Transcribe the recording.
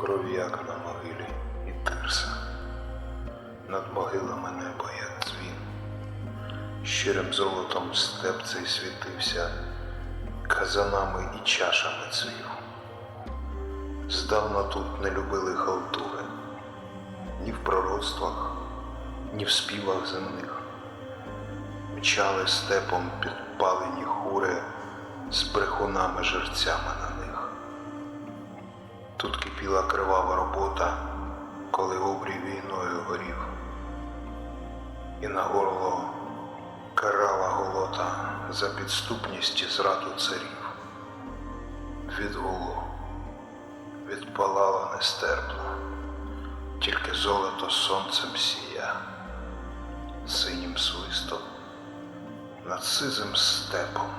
кров'як на могилі і тирса. Над могилами небо, як дзвін, щирим золотом степ цей світився, казанами і чашами цвів. Здавна тут не любили халтури, ні в пророцтвах, ні в співах земних. Мчали степом підпалені хури з брехунами жерцями. Тут кипіла кривава робота, коли обрій війною горів, і на горло карала голота за підступність і зраду царів. Від гулу відпалала нестерпно, тільки золото сонцем сія, синім свистом над сизим степом